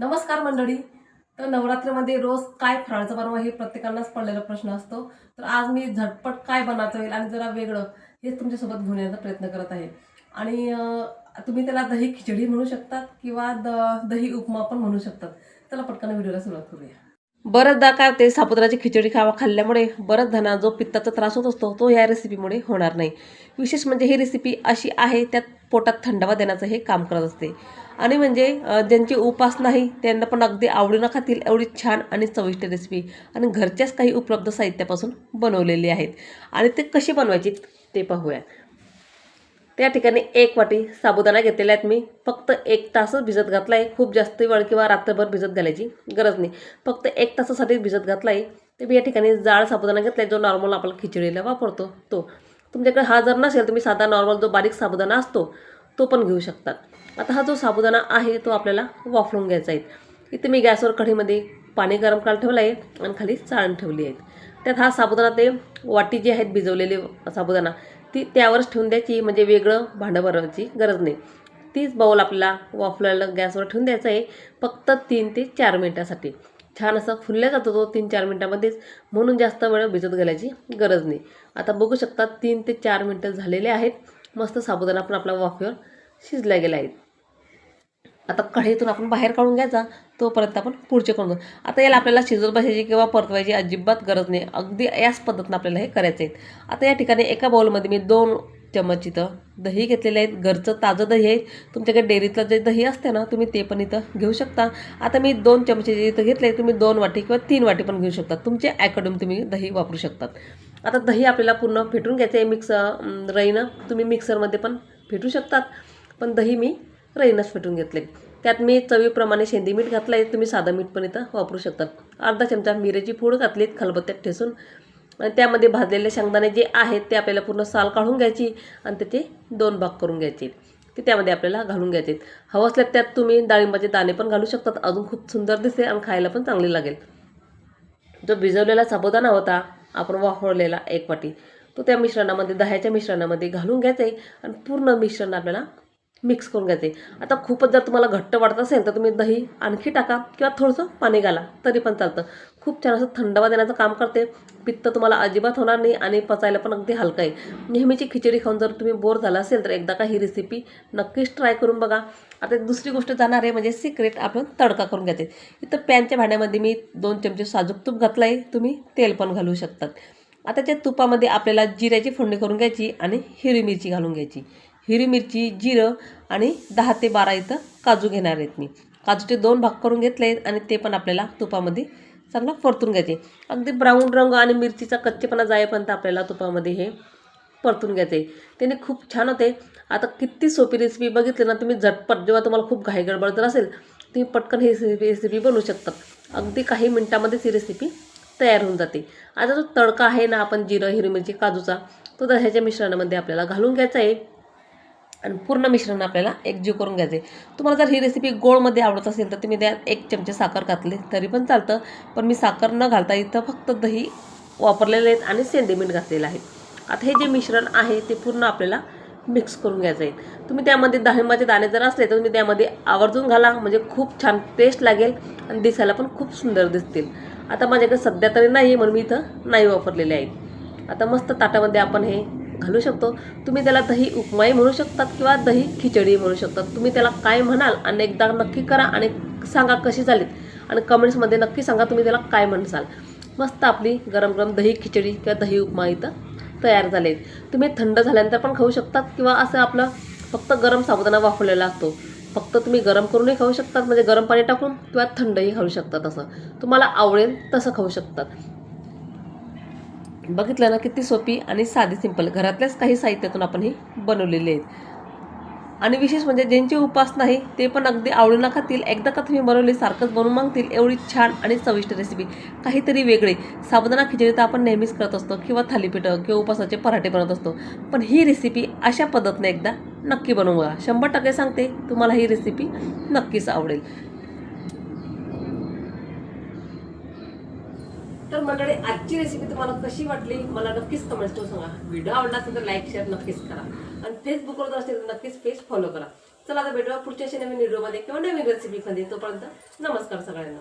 नमस्कार मंडळी. तर नवरात्रीमध्ये रोज काय फराळाचं बनवा हे प्रत्येकांनाच पडलेला प्रश्न असतो. तर आज मी झटपट काय बनायचं होईल आणि जरा वेगळं हेच तुमच्यासोबत घेऊन येण्याचा प्रयत्न करत आहे. आणि तुम्ही त्याला दही खिचडी म्हणू शकतात किंवा द दही उपमा पण म्हणू शकतात. चला पटकन व्हिडिओला सुरुवात करूया. बरंचदा काय ते सापुत्राची खिचडी खावा खाल्ल्यामुळे बरंच धना जो पित्ताचा त्रास होत असतो तो या रेसिपीमुळे होणार नाही. विशेष म्हणजे ही रेसिपी अशी आहे त्यात पोटात थंडावा देण्याचं हे काम करत असते. आणि म्हणजे ज्यांची उपास नाही त्यांना पण अगदी आवडीनं खातील एवढी छान आणि चविष्ट रेसिपी आणि घरच्याच काही उपलब्ध साहित्यापासून बनवलेली आहेत. आणि ते कशी बनवायची ते पाहूया. त्या ठिकाणी एक वाटी साबुदाणा घेतलेला आहेत मी. फक्त एक तासच भिजत घातला आहे खूप जास्त वेळ किंवा रात्रभर भिजत घालायची गरज नाही. फक्त एक तासासाठी भिजत घातला आहे ते मी या ठिकाणी जाड साबुदाणा घेतला आहे जो नॉर्मल आपण खिचडीला वापरतो तो. तुमच्याकडे हा जर नसेल तुम्ही साधा नॉर्मल जो बारीक साबुदाणा असतो तो पण घेऊ शकतात. आता हा जो साबुदाणा आहे तो आपल्याला वाफळून घ्यायचा आहे. इथे मी गॅसवर कढीमध्ये पाणी गरम करायला ठेवलं आहे आणि खाली चाळण ठेवली आहे. त्यात हा साबुदाणा ते वाटी जी आहेत भिजवलेली साबुदाणा ती त्यावरच ठेवून द्यायची म्हणजे वेगळं भांडं भरवायची गरज नाही. तीच बाऊल आपल्याला वाफलायला गॅसवर ठेवून द्यायचं आहे फक्त तीन ते चार मिनटासाठी. छान असं फुलल्या जातो तो तीन चार मिनटामध्येच म्हणून जास्त वेळ भिजत घालायची गरज नाही. आता बघू शकता तीन ते चार मिनटं झालेले आहेत. मस्त साबुदाणा पण आपला वाफेवर शिजला गेला आहे. आता कढईतून आपण बाहेर काढून घ्यायचा तोपर्यंत आपण पुढचे करून घेऊ. आता याला आपल्याला शिजत बसायची किंवा परतवायची अजिबात गरज नाही. अगदी याच पद्धतीनं आपल्याला हे करायचं आहे. आता या ठिकाणी एका बाउलमध्ये मी दोन चमच इथं दही घेतलेले आहेत. घरचं ताजं दही आहे. तुमच्याकडे डेअरीतलं जे दही असते ना तुम्ही ते पण इथं घेऊ शकता. आता मी दोन चमचे जे इथं घेतले तुम्ही दोन वाटी किंवा तीन वाटी पण घेऊ शकता. तुमच्या अकॉर्डिंग तुम्ही दही वापरू शकतात. आता दही आपल्याला पूर्ण फेटून घ्यायचं आहे मिक्स रईनं. तुम्ही मिक्सरमध्ये पण फेटू शकतात. पण दही मी रईनंच फेटून घेतले त्यात मी चवीप्रमाणे शेंदी मीठ घातलं आहे तुम्ही साधं मीठ पण इथं वापरू शकतात. अर्धा चमचा मिरेची पूड घातलीत खलबत्त्यात ठेसून आणि त्यामध्ये भाजलेले शेंगदाणे जे आहेत ते आपल्याला पूर्ण साल काढून घ्यायची आणि त्याचे दोन भाग करून घ्यायचे. ते त्यामध्ये आपल्याला घालून घ्यायचे. हवं असल्यास त्यात तुम्ही डाळिंबाचे दाणे पण घालू शकतात. अजून खूप सुंदर दिसते आणि खायला पण चांगले लागेल. जो भिजवलेला साबुदाणा होता आपण वाफवलेला एक वाटी. तो त्या मिश्रणामध्ये दह्याच्या मिश्रणामध्ये घालून घ्यायचं आहे आणि पूर्ण मिश्रण आपल्याला मिक्स करून घ्यायचे आता खूपच जर तुम्हाला घट्ट वाटत असेल तर तुम्ही दही आणखी टाका किंवा थोडंसं पाणी घाला तरी पण चालतं. खूप छान असं थंडावा देण्याचं काम करते. पित्त तुम्हाला अजिबात होणार नाही आणि पचायला पण अगदी हलकं आहे. नेहमीची खिचडी खाऊन जर तुम्ही बोर झाला असेल तर एकदा का ही रेसिपी नक्कीच ट्राय करून बघा. आता एक दुसरी गोष्ट जाणार आहे म्हणजे सिक्रेट आपण तडका करून घ्यायचे इथं पॅनच्या भांड्यामध्ये मी दोन चमचे साजूक तूप घातलं आहे तुम्ही तेल पण घालू शकतात. आता त्या तुपामध्ये आपल्याला जिऱ्याची फोडणी करून घ्यायची आणि हिरवी मिरची घालून घ्यायची. हिरवी मिरची जिरं आणि दहा ते बारा इथं काजू घेणार आहेत मी. काजूचे दोन भाग करून घेतले आहेत आणि ते पण आपल्याला तुपामध्ये चांगलं परतून घ्यायचे. अगदी ब्राऊन रंग आणि मिरचीचा कच्चेपणा जाईपर्यंत आपल्याला तुपामध्ये हे परतून घ्यायचे. त्याने खूप छान होते. आता किती सोपी रेसिपी बघितली ना तुम्ही झटपट जेव्हा तुम्हाला खूप घाई गडबड जर असेल तुम्ही पटकन ही रेसिपी बनवू शकतात अगदी काही मिनटामध्येच ही रेसिपी तयार होऊन जाते. आता जो तडका आहे ना आपण जिरं हिरवी मिरची काजूचा तो दह्याच्या मिश्रणामध्ये आपल्याला घालून घ्यायचा आहे. आणि पूर्ण मिश्रण आपल्याला एकजीव करून घ्यायचे. तुम्हाला जर ही रेसिपी गोळमध्ये आवडत असेल तर तुम्ही त्यात एक चमचे साखर घातले तरी पण चालतं. पण मी साखर न घालता इथं फक्त दही वापरलेले आहेत आणि सेंदी मीठ घातलेलं आहे. आता हे जे मिश्रण आहे ते पूर्ण आपल्याला मिक्स करून घ्यायचं आहे. तुम्ही त्यामध्ये डाळिंबाचे म्हणजे दाणे जर असले तर तुम्ही त्यामध्ये आवर्जून घाला म्हणजे खूप छान टेस्ट लागेल आणि दिसायला पण खूप सुंदर दिसतील. आता माझ्याकडे सध्या तरी नाही म्हणून मी इथं नाही वापरलेले आहेत आता मस्त ताटामध्ये आपण हे घालू शकतो. तुम्ही त्याला दही उपमाही म्हणू शकतात किंवा दही खिचडी म्हणू शकतात. तुम्ही त्याला काय म्हणाल आणि एकदा नक्की करा आणि सांगा कशी झालीत. आणि कमेंट्समध्ये नक्की सांगा तुम्ही त्याला काय म्हणसाल मस्त आपली गरम गरम दही खिचडी किंवा दही उपमा इथं तयार झाले तुम्ही थंड झाल्यानंतर पण खाऊ शकतात किंवा असं आपलं फक्त गरम साबुदाणा वापरलेला असतो. फक्त तुम्ही गरम करूनही खाऊ शकतात म्हणजे गरम पाणी टाकून किंवा थंडही खाऊ शकतात असं. तुम्हाला आवडेल तसं खाऊ शकतात. बघितलं ना किती सोपी आणि साधी सिंपल. घरातल्याच काही साहित्यातून आपण ही बनवलेली आहेत. आणि विशेष म्हणजे ज्यांची उपास नाही ते पण अगदी आवडीनं खातील. एकदा का तुम्ही बनवली सारखंच बनवून मागतील. एवढी छान आणि चविष्ट रेसिपी काहीतरी वेगळे. साबुदाणा खिचडी तर आपण नेहमीच करत असतो किंवा थालीपीठं किंवा उपासाचे पराठे बनवत असतो. पण ही रेसिपी अशा पद्धतीने एकदा नक्की बनवून शंभर टक्के सांगते तुम्हाला ही रेसिपी नक्कीच आवडेल. तर मंडळी आजची रेसिपी तुम्हाला कशी वाटली? मला नक्कीच कमेंट करून सांगा. व्हिडिओ आवडला असेल तर लाईक शेअर नक्कीच करा. आणि फेसबुकवर जर असेल तर नक्कीच पेज फॉलो करा. चला आता भेटूया पुढच्या नवीन व्हिडिओमध्ये किंवा नवीन रेसिपीमध्ये तोपर्यंत नमस्कार सगळ्यांना.